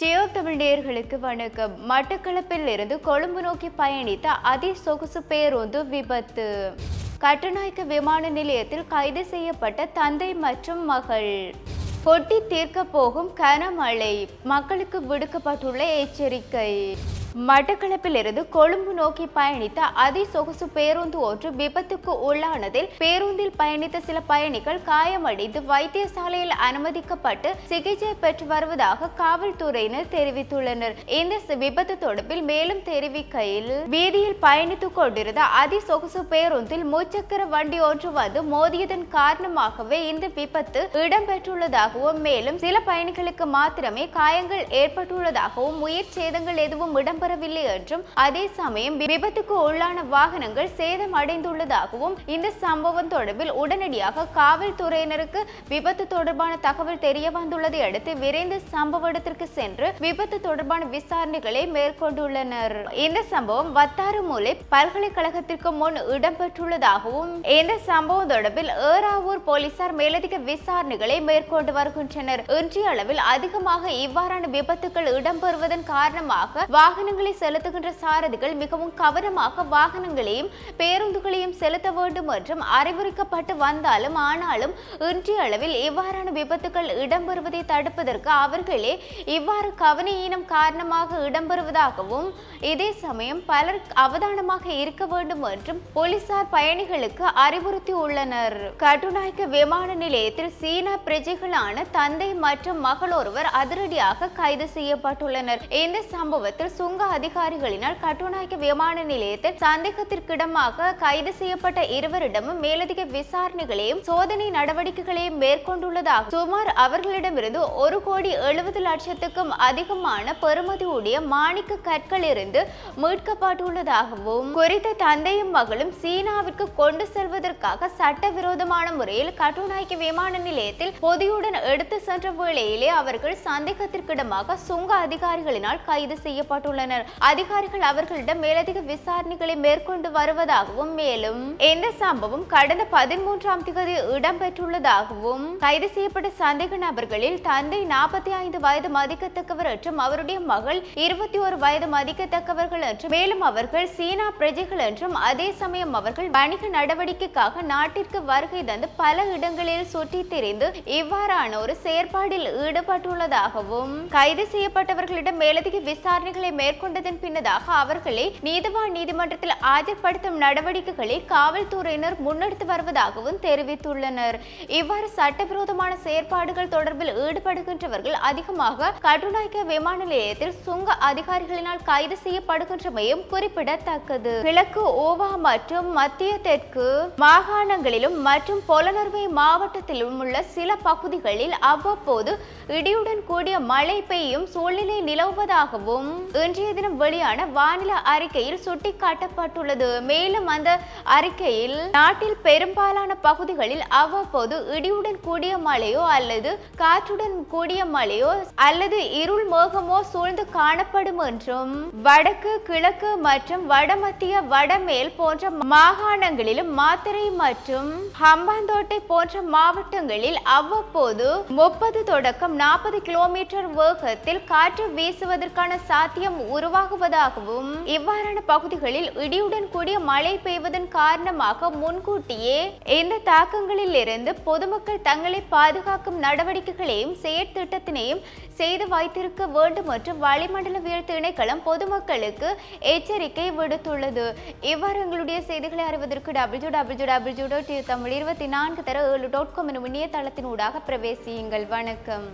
ஜியோ தமிழ் நேயர்களுக்கு வணக்கம். மட்டக்களப்பில் இருந்து கொழும்பு நோக்கி பயணித்த அதி சொகுசு பேருந்து விபத்து. கட்டுநாயக்க விமான நிலையத்தில் கைது செய்யப்பட்ட தந்தை மற்றும் மகள். கொட்டி தீர்க்க போகும் கனமழை. மக்களுக்கு விடுக்கப்பட்டுள்ள எச்சரிக்கை. மட்டக்களப்பில் இருந்து கொழும்பு நோக்கி பயணித்த அதி சொகுசு பேருந்து ஒன்று விபத்துக்கு உள்ளானதில் பேருந்தில் பயணித்த சில பயணிகள் காயமடைந்து வைத்தியசாலையில் அனுமதிக்கப்பட்டு சிகிச்சை பெற்று வருவதாக காவல்துறையினர் தெரிவித்துள்ளனர். இந்த விபத்து தொடர்பில் மேலும் தெரிவிக்கையில் வீதியில் பயணித்துக் கொண்டிருந்த அதி சொகுசு பேருந்தில் முச்சக்கர வண்டி ஒன்று வந்து மோதியதன் காரணமாகவே இந்த விபத்து இடம்பெற்றுள்ளதாகவும் மேலும் சில பயணிகளுக்கு மாத்திரமே காயங்கள் ஏற்பட்டுள்ளதாகவும் உயிர் சேதங்கள் எதுவும் வரவில்லை என்றும் அதே சமயம் விபத்துக்கு உள்ளான வாகனங்கள் சேதம் அடைந்துள்ளதாகவும் இந்த சம்பவம் தொடர்பில் உடனடியாக காவல்துறையினருக்கு விபத்து தொடர்பான தகவல் தெரிய வந்துள்ளதை அடுத்து விரைந்து சம்பவ இடத்திற்கு சென்று விபத்து தொடர்பான விசாரணைகளை மேற்கொண்டுள்ளனர். இந்த சம்பவம் வத்தாறு மூலை பல்கலைக்கழகத்திற்கு முன் இடம்பெற்றுள்ளதாகவும் இந்த சம்பவம் தொடர்பில் ஏறாவூர் போலீசார் மேலதிக விசாரணைகளை மேற்கொண்டு வருகின்றனர். இன்றைய அளவில் அதிகமாக இவ்வாறான விபத்துகள் இடம்பெறுவதன் காரணமாக வாகனங்கள் செலுத்துகின்ற சாரதிகள் மிகவும் கவனமாக வாகனங்களையும் பேருந்துகளையும் செலுத்த வேண்டும் என்றும் அறிவுறுத்தப்பட்டு வந்தாலும் ஆனாலும் இன்றைய அளவில் இவ்வாறான விபத்துகள் இடம்பெறுவதை தடுப்பதற்கு அவர்களே இவ்வாறு கவனஈனம் காரணமாக இடம்பெறுவதாகவும் இதே சமயம் பலர் அவதானமாக இருக்க வேண்டும் என்றும் போலீசார் பயணிகளுக்கு அறிவுறுத்தி உள்ளனர் கட்டுநாயக்க விமான நிலையத்தில் சீன பிரஜைகளான தந்தை மற்றும் மகள் ஒருவர் அதிரடியாக கைது செய்யப்பட்டுள்ளனர். இந்த சம்பவத்தில் சுங்க அதிகாரிகளினால் கட்டுநாயக்க விமான நிலையத்தில் சந்தேகத்திற்கிடமாக கைது செய்யப்பட்ட இருவரிடமும் மேலதிக விசாரணைகளையும் சோதனை நடவடிக்கைகளையும் மேற்கொண்டுள்ளதாக சுமார் அவர்களிடமிருந்து ஒரு கோடி எழுபது லட்சத்துக்கும் அதிகமான பெறுமதியுடைய மாணிக்க கற்கள் இருந்து மீட்கப்பட்டுள்ளதாகவும் குறித்த தந்தையும் மகளும் சீனாவிற்கு கொண்டு செல்வதற்காக சட்டவிரோதமான முறையில் கட்டுநாயக்க விமான நிலையத்தில் பொதியுடன் எடுத்து சென்ற வேளையிலே அவர்கள் சந்தேகத்திற்கிடமாக சுங்க அதிகாரிகளினால் கைது செய்யப்பட்டுள்ளனர். அதிகாரிகள் அவர்களிடம் மேலதிக விசாரணைகளை மேற்கொண்டு வருவதாகவும் மேலும் இந்த சம்பவம் கடந்த பதிமூன்றாம் தேதி இடம்பெற்றுள்ளதாகவும் கைது செய்யப்பட்ட சந்தேக நபர்களில் தந்தை நாற்பத்தி ஐந்து வயது மதிக்கத்தக்கவர் என்றும் அவருடைய மகள் இருபத்தி ஒரு வயது மதிக்கத்தக்கவர்கள் என்றும் மேலும் அவர்கள் சீனா பிரஜைகள் என்றும் அதே சமயம் அவர்கள் வணிக நடவடிக்கைக்காக நாட்டிற்கு வருகை தந்து பல இடங்களில் சுற்றி திரிந்து இவ்வாறான ஒரு செயற்பாடில் ஈடுபட்டுள்ளதாகவும் கைது செய்யப்பட்டவர்களிடம் மேலதிக விசாரணைகளை மேற்கொண்டு மேற்கொண்டதன் பின்னதாக அவர்களை நீதவான் நீதிமன்றத்தில் ஆஜர்படுத்தும் நடவடிக்கைகளை காவல்துறையினர் முன்னெடுத்து வருவதாகவும் தெரிவித்துள்ளனர். இவ்வாறு சட்டவிரோதமான செயற்பாடுகள் தொடர்பில் ஈடுபடுகின்றவர்கள் அதிகமாக கடுநாயக்க விமான நிலையத்தில் சுங்க அதிகாரிகளினால் கைது செய்யப்படுகின்றமையும் குறிப்பிடத்தக்கது. கிழக்கு ஓவா மற்றும் மத்திய தெற்கு மாகாணங்களிலும் மற்றும் பொலனர்வை மாவட்டத்திலும் உள்ள சில பகுதிகளில் அவ்வப்போது இடியுடன் கூடிய மழை பெய்யும் சூழ்நிலை நிலவுவதாகவும் இன்றைய தினம் வெளியான வானிலை அறிக்கையில் சுட்டிக்காட்டப்பட்டுள்ளது. மேலும் அந்த அறிக்கையில் நாட்டில் பெரும்பாலான பகுதிகளில் அவ்வப்போது இடியுடன் கூடிய மழையோ அல்லது காற்றுடன் கூடிய மழையோ அல்லது இருள் மோகமோ சூழ்ந்து காணப்படும் என்றும் வடக்கு கிழக்கு மற்றும் வடமத்திய வடமேல் போன்ற மாகாணங்களிலும் மாத்திரை மற்றும் ஹம்பாந்தோட்டை போன்ற மாவட்டங்களில் அவ்வப்போது முப்பது தொடக்கம் நாற்பது கிலோமீட்டர் வேகத்தில் காற்று வீசுவதற்கான சாத்தியம் உருவாகுவதாகவும் இவ்வாறான பகுதிகளில் இடியுடன் கூடிய மழை பெய்வதன் காரணமாக முன்கூட்டியே இந்த தாக்கங்களில் இருந்து பொதுமக்கள் தங்களை பாதுகாக்கும் நடவடிக்கைகளையும் செயற்திட்டத்தினையும் செய்து வைத்திருக்க வேண்டும் என்று வளிமண்டலவியல் திணைக்களம் பொதுமக்களுக்கு எச்சரிக்கை விடுத்துள்ளது. இவ்வாறு எங்களுடைய செய்திகளை அறிவதற்கு W W W dot Tamil இருபத்தி நான்கு தர ஏழு டாட் காம் எனும் இணையதளத்தினூடாக பிரவேசியுங்கள். வணக்கம்.